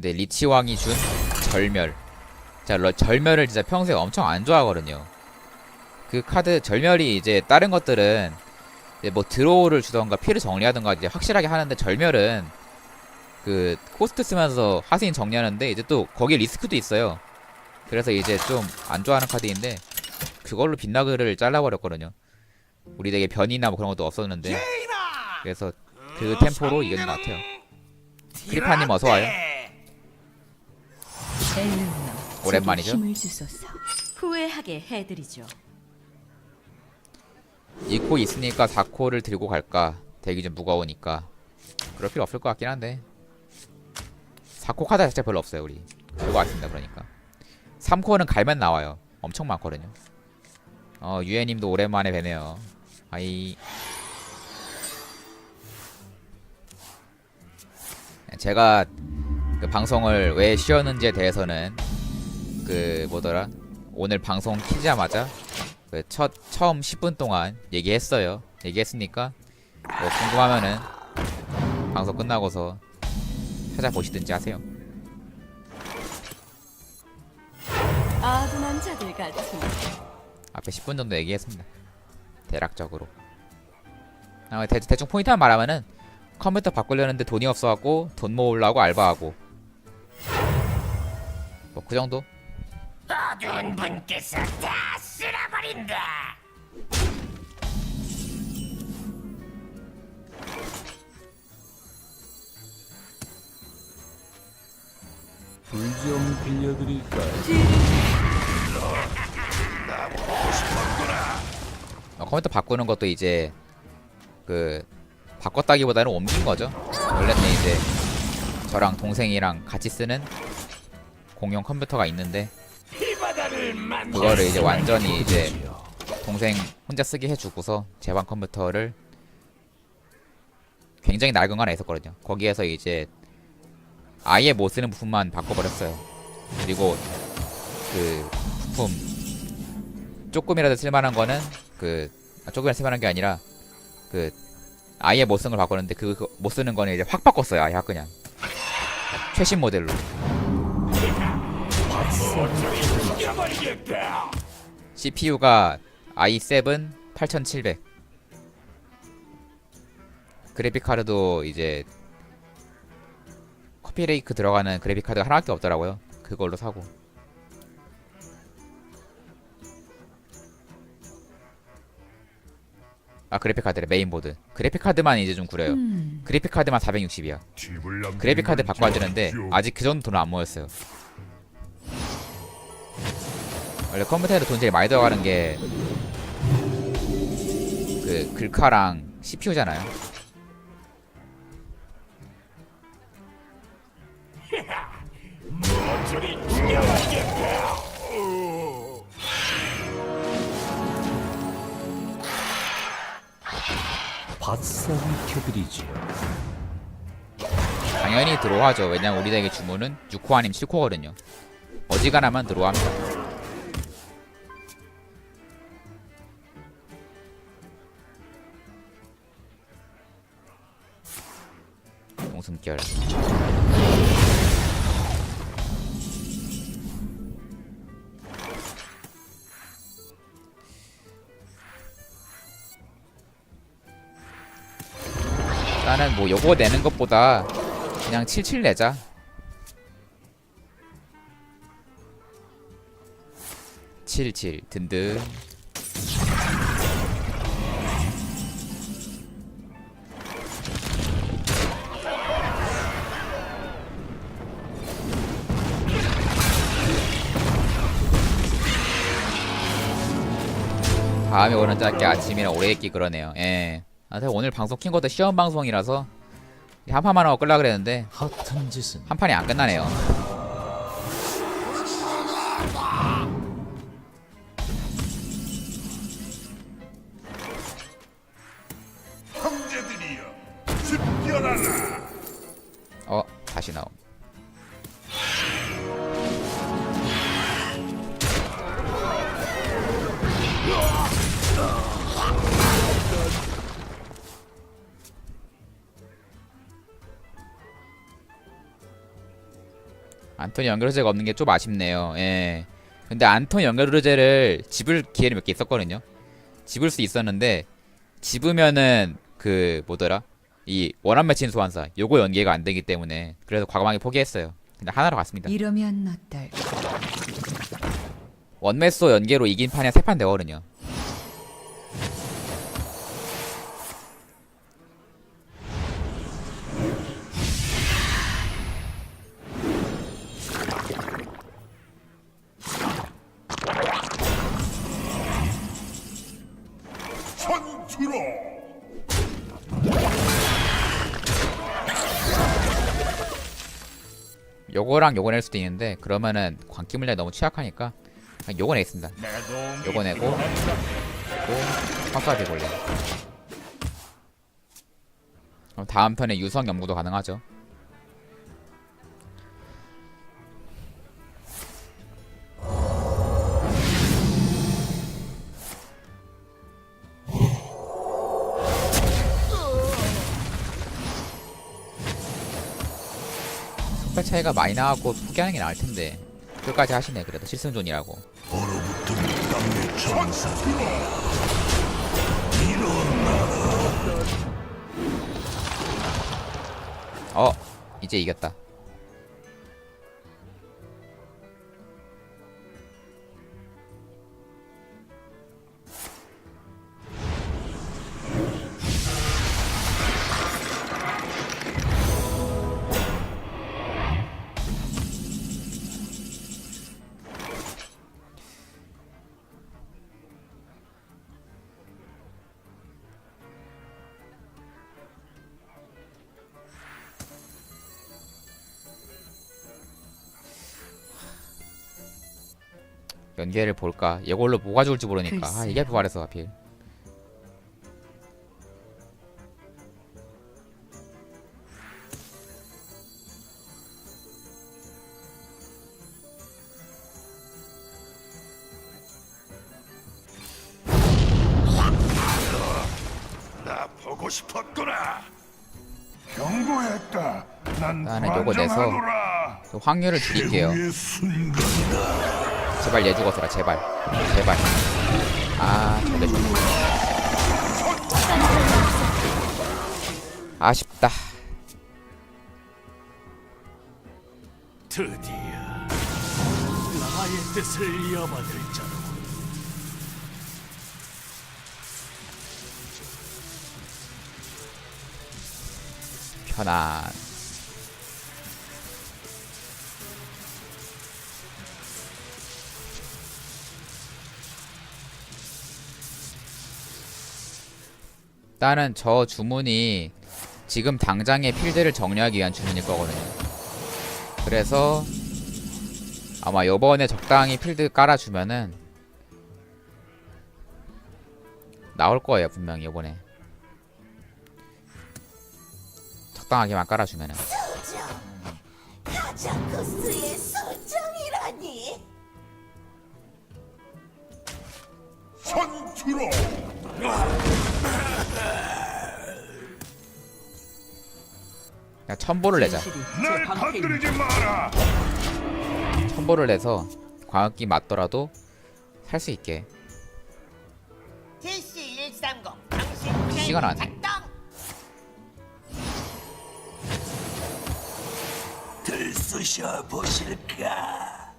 근데 리치 왕이 준 절멸. 자, 러- 절멸을 진짜 평소에 엄청 안 좋아하거든요. 그 카드 절멸이 이제 다른 것들은 이제 뭐 드로우를 주던가 피를 정리하던가 이제 확실하게 하는데 절멸은 그 코스트 쓰면서 하수인 정리하는데 이제 또 거기에 리스크도 있어요. 그래서 이제 좀 안 좋아하는 카드인데 그걸로 빛나그를 잘라버렸거든요. 우리 되게 변이나 뭐 그런 것도 없었는데 그래서 그 템포로 이기는 것 같아요. 크리파님 어서 와요. 오랜만이죠? 제게 힘을 주소서. 후회하게 해드리죠. 2코 있으니까 4코를 들고 갈까? 대기 좀 무거우니까. 그럴 필요 없을 것 같긴 한데. 4코 카드 자체 별로 없어요, 우리. 그거 같습니다, 그러니까. 3코는 갈면 나와요. 엄청 많거든요. 어, 유해님도 오랜만에 뵈네요. 아이. 제가 그 방송을 왜 쉬었는지에 대해서는 그 뭐더라 오늘 방송 키자마자 그 첫 처음 10분 동안 얘기했어요. 얘기했으니까 뭐 궁금하면은 방송 끝나고서 찾아보시든지 하세요. 아둔한 자들 같이 앞에 10분 정도 얘기했습니다. 대략적으로. 아, 대, 대충 포인트만 말하면은 컴퓨터 바꾸려는데 돈이 없어갖고 돈 모으려고 알바하고 뭐 그 정도? 어두운 분께서 다 쓸어버린다. 불 좀 빌려드릴까요? 어, 컴퓨터 바꾸는 것도 이제 그 바꿨다기보다는 옮긴 거죠. 원래는 이제 저랑 동생이랑 같이 쓰는 공용 컴퓨터가 있는데. 그거를 이제 완전히 이제 동생 혼자 쓰게 해주고서 제 방 컴퓨터를 굉장히 낡은 거 하나 있었거든요. 거기에서 이제 아예 못 쓰는 부품만 바꿔버렸어요. 그리고 그 부품 조금이라도 쓸만한 거는 그 아, 조금이라도 쓸만한 게 아니라 그 아예 못 쓰는 걸 바꿨는데 그 못 쓰는 거는 이제 확 바꿨어요. 아예 확 그냥 최신 모델로. CPU가 i7 8700 그래픽 카드도 이제 커피레이크 들어가는 그래픽 카드가 하나밖에 없더라고요. 그걸로 사고. 아 그래픽 카드래 메인보드. 그래픽 카드만 이제 좀 구려요. 음, 그래픽 카드만 460이야. 그래픽 카드 바꿔야 되는데 아직 그 정도 돈은 안 모였어요. 원래 컴퓨터에도 돈 제일 많이 들어가는 게 그 글카랑 CPU잖아요. 바싹. 당연히 들어와죠. 왜냐면 우리 댁의 주문은 6코 아니면 7코거든요. 어지간하면 들어옵니다. 용숨결 나는 뭐 요거 내는 것보다 그냥 77 내자. 칠칠 든든 다음에 오는 짧게 아침이랑 오래 있기 그러네요. 예. 아, 제가 오늘 방송 킨 것도 시험 방송이라서 한 판만 하고 끌라 그랬는데 짓은 한 판이 안 끝나네요. 안톤이 연결제가 없는 게 좀 아쉽네요. 예. 근데 안톤 연결제를 집을 기회는 몇 개 있었거든요. 집을 수 있었는데 집으면은 그 뭐더라? 이 원한 매칭 소환사 요거 연계가 안 되기 때문에 그래서 과감하게 포기했어요. 근데 하나로 갔습니다. 이러면 어떨? 원매소 연계로 이긴 판이 세판 되거든요. 요거랑 요거 낼 수도 있는데 그러면은 광기 물량이 너무 취약하니까 그냥 요거 내겠습니다. 내 도움이 요거 내고 또 화사비 볼래. 그럼 다음 턴에 유성 연구도 가능하죠. 속도 차이가 많이 나갖고 포기하는 게 나을 텐데. 끝까지 하시네 그래도. 실승존이라고. 어 이제 이겼다 연계를 볼까 이걸로 뭐가 좋을지 모르니까 아 글쎄요. 이게 부활해서 하필 나 보고 싶었구나. 경고했다. 난 나는 요거 내서 불안정하노라. 그 확률을 줄일게요 순간이다. 제발 얘 죽어서라 제발. 제발. 아 저게 죽 아쉽다. 드디어 나의 뜻을 이어받을 자로. 편안 일단은 저 주문이 지금 당장의 필드를 정리하기 위한 주문일 거거든요. 그래서 아마 요번에 적당히 필드 깔아주면은 나올 거예요 분명히 요번에. 적당하게만 깔아주면은. 전투로 그냥 첨보를 내자 날 건드리지 마라. 첨보를 내서 광역기 맞더라도 살 수 있게 TC130 당신 시간 안 해. 작동 들쑤셔 보실까?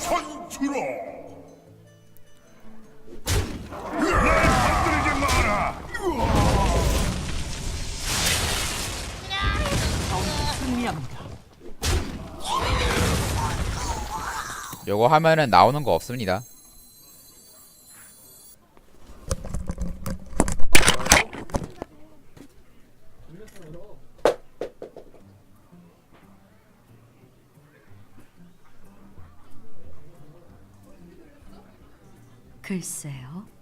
전투로 요거 하면은 나오는 거 없습니다 글쎄요.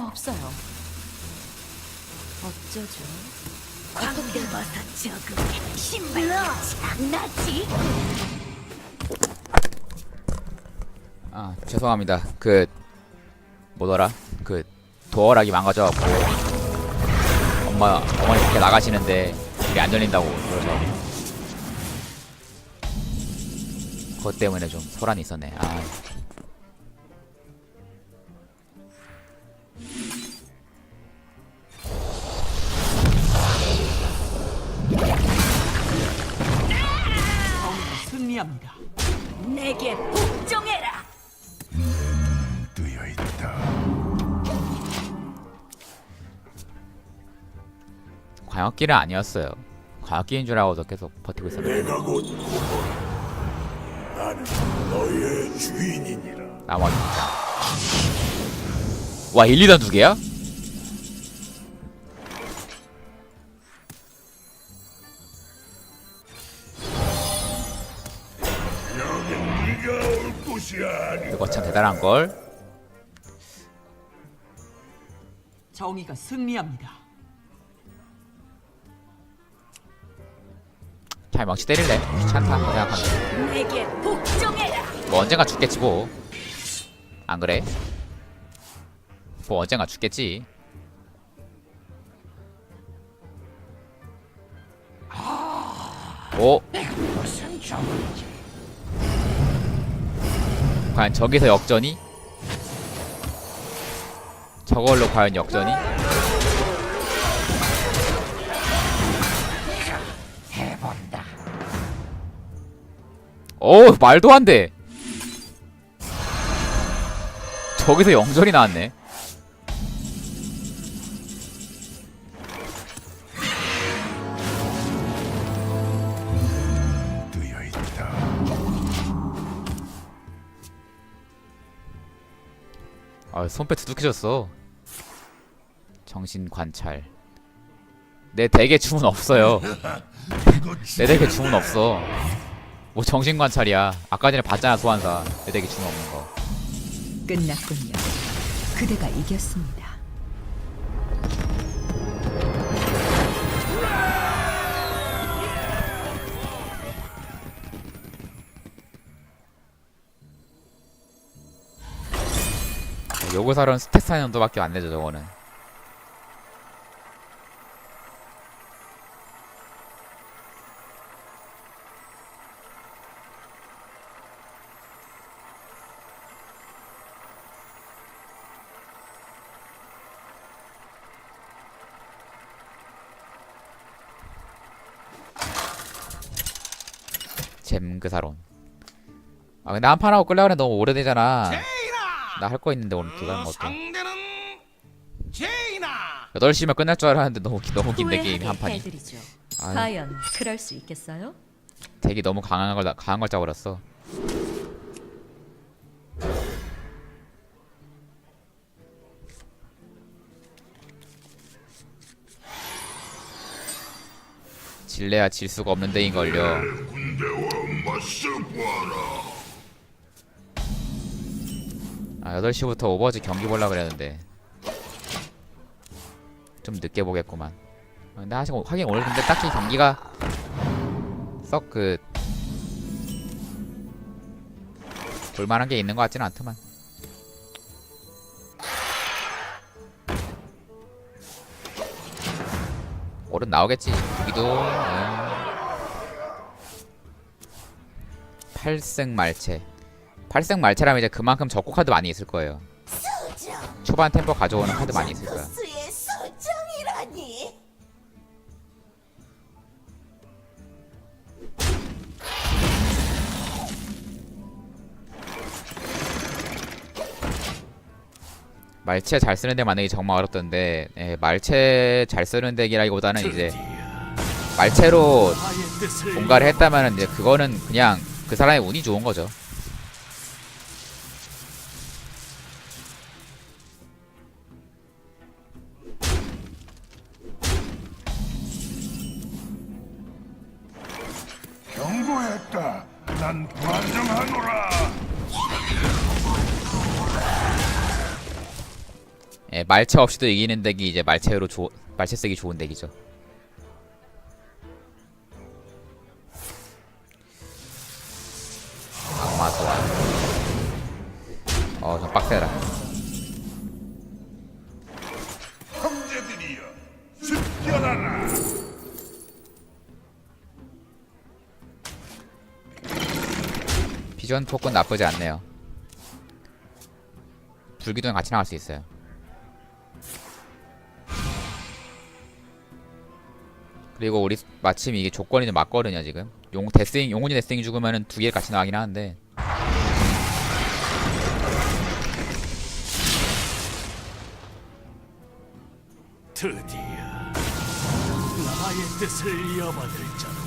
별로 없어요. 어쩌죠? 광대 버섯 저그 신발 장난치? 아 죄송합니다 그 뭐더라 그 도어락이 망가져갖고 엄마 어머니 밖에 나가시는데 길이 안 열린다고 그래서 그것 때문에 좀 소란이 있었네 아 광역길은 아니었어요 광역길인 줄 알고서 계속 버티고 있었는데 내가 곧 나는 너의 주인이니라. 나머지 와 1, 2단 두 개야? 이거 참 대단한 걸 정의가 승리합니다. 잘 망치 때릴래 귀찮다 그 생각하면. 뭐 언젠가 죽겠지 뭐. 안 그래? 뭐 언젠가 죽겠지. 오. 과연 저기서 역전이? 저걸로 과연 역전이? 오 말도 안 돼. 저기서 영절이 나왔네. 아 손빼 두둑해졌어. 정신 관찰. 내 덱에 주문 없어요. 내 덱에 주문 없어. 뭐 정신 관찰이야. 아까 전에 봤잖아 소환사. 내 덱에 주문 없는 거. 끝났군요. 그대가 이겼습니다. 요구사론 스탯 사이 정도밖에 안 되죠 저거는. 잼그사론. 아 근데 한판 하고 끌려가는 너무 오래되잖아. 나 할 거 있는데 오늘 하는 것도. 상대는 제이나. 8시면 끝날 줄 알았는데 너무 기- 너무 긴데 게임이 한 판이. 아유, 과연 그럴 수 있겠어요? 덱이 너무 강한 걸 강한 걸 짜버렸어. 질래야 질 수가 없는 데인 걸요. 군대와 맞서 봐라. 아 8시부터 오버워치 경기 보려 그랬는데 좀 늦게 보겠구만. 아, 근데 사실 하긴 오늘 근데 딱히 경기가 썩 그 볼만한 게 있는 것 같지는 않더만. 오른 나오겠지. 무기도 음. 8승 말체. 8승 말체라면 이제 그만큼 적고 카드 많이 있을 거예요. 초반 템포 가져오는 카드 많이 있을 거야. 수의 수정이라니. 말체 잘 쓰는 데 만들기 정말 어렵던데 예, 말체 잘 쓰는 덱이라기보다는 이제 말체로 뭔가를 했다면 이제 그거는 그냥 그 사람의 운이 좋은 거죠. 경고했다. 난 불안정하노라. 예, 말체 없이도 이기는 덱이 이제 말체로 조, 말체 쓰기 좋은 덱이죠. 어 좀 빡세다 형제들이여 습견하라. 비전 토큰 나쁘지 않네요. 불기둥에 같이 나갈 수 있어요. 그리고 우리 마침 이게 조건이 좀 맞거든요 지금. 용 데스잉 용훈이 데스잉 죽으면은 두 개 같이 나가긴 하는데 드디어 나의 뜻을 이어받을 자로.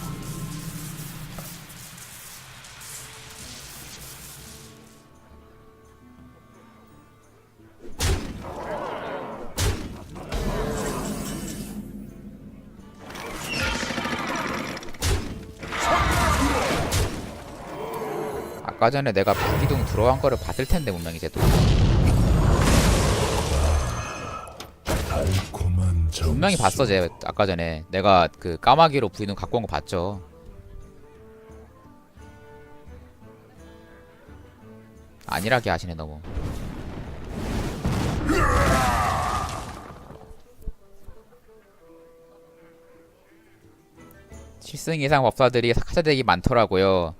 아까 전에 내가 불기둥 들어간 거를 봤을 텐데 분명히 쟤도 분명히 봤어 쟤 아까 전에. 내가 그 까마귀로 불기둥 갖고 온 거 봤죠. 아니라게 하시네 너무. 칠승 이상 법사들이 카드덱이 많더라고요.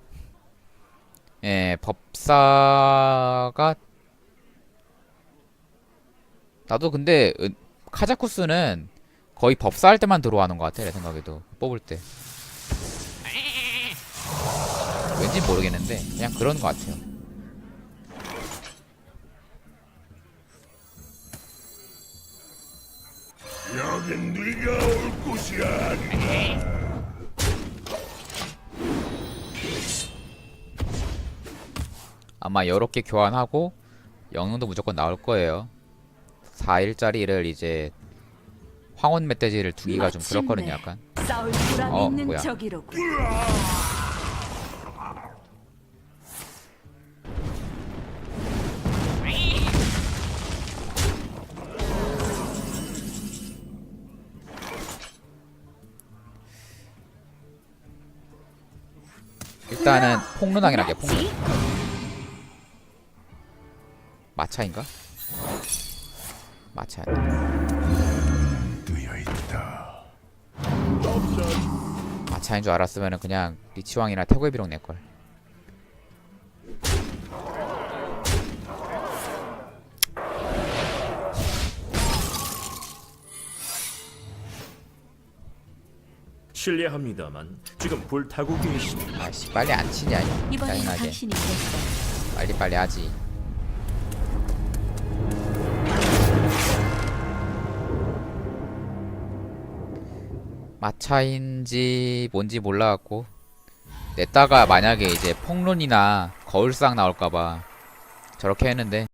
예 법사가 나도 근데 은- 카자쿠스는 거의 법사 할 때만 들어가는 것 같아 내 생각에도. 뽑을 때. 왠지 모르겠는데 그냥 그런 것 같아요. 여긴 네가 올 곳이 아니야. 아마 요렇게 교환하고 영웅도 무조건 나올 거예요 4일짜리를 이제 황혼 멧돼지를 두기가 좀 그렇거든요 약간 싸울 어, 뭐야. 적이로군. 일단은 폭루당이라 할게 폭루 마차인가? 마차야 뜨여 있다. 마차인 줄 알았으면 그냥 리치왕이나 태고의 비록 낼걸. 실례합니다만 지금 불 타고 계십니다. 아씨 빨리 안 치냐 이번엔 짜증나게. 당신이. 빨리 빨리 하지 마차인지 뭔지 몰라갖고 냈다가 만약에 이제 폭론이나 거울상 나올까봐 저렇게 했는데